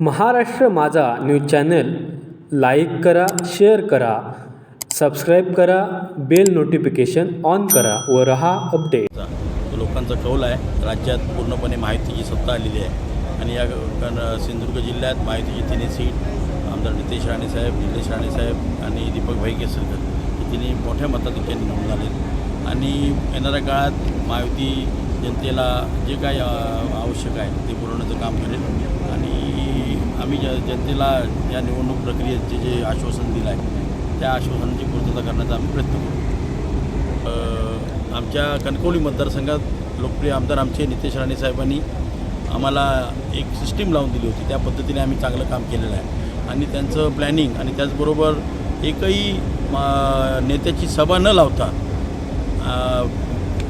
Maharashtra Majha news channel like करा share करा subscribe करा बेल नोटिफिकेशन ऑन करा व रहा अपडेट. लोकांचा कौल आहे. राज्यात पूर्णपणे माहितीची सत्ता आलेली आहे. आणि या कारण सिंधुदुर्ग जिल्ह्यात माहितीची तिन्ही सीट आमदार नितेश राणेसाहेब निलेश राणेसाहेब आणि दीपक भाई केसरकर हे तिन्ही मोठ्या मताधिक्याने निवडून आले आणि येणाऱ्या काळात महायुती जनतेला जे काही आवश्यक आहे ते पुरवण्याचं काम करेल. आणि आम्ही ज जनतेला या निवडणूक प्रक्रियेत जे जे आश्वासन दिलं आहे त्या आश्वासनाची पूर्तता करण्याचा आम्ही प्रयत्न करू. आमच्या कणकवली मतदारसंघात लोकप्रिय आमदार आमचे नितेश राणे साहेबांनी आम्हाला एक सिस्टीम लावून दिली होती. त्या पद्धतीने आम्ही चांगलं काम केलेलं आहे. आणि त्यांचं प्लॅनिंग आणि त्याचबरोबर एकही मा- नेत्याची सभा न लावता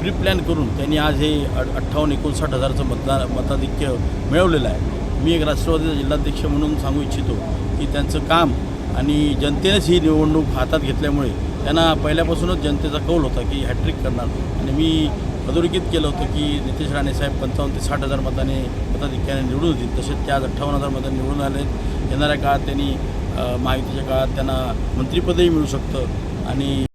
प्री प्लॅन करून त्यांनी आज हे अठ्ठावन्न एकोणसाठ हजारचं मतदान मताधिक्य मिळवलेलं आहे. मी एक राष्ट्रवादीचा जिल्हाध्यक्ष म्हणून सांगू इच्छितो की त्यांचं काम आणि जनतेनेच ही निवडणूक हातात घेतल्यामुळे त्यांना पहिल्यापासूनच जनतेचा कौल होता की हॅट्रिक करणार. आणि मी अधोरेखित केलं होतं की नितेश राणे साहेब पंचावन्न ते साठ हजार मताने मताधिक्याने निवडून होतील तसेच त्या आज अठ्ठावन्न हजार मतांनी निवडून आले येणाऱ्या काळात त्यांनी महायुतीच्या माहितीच्या काळात त्यांना मंत्रिपदही मिळू शकतं आणि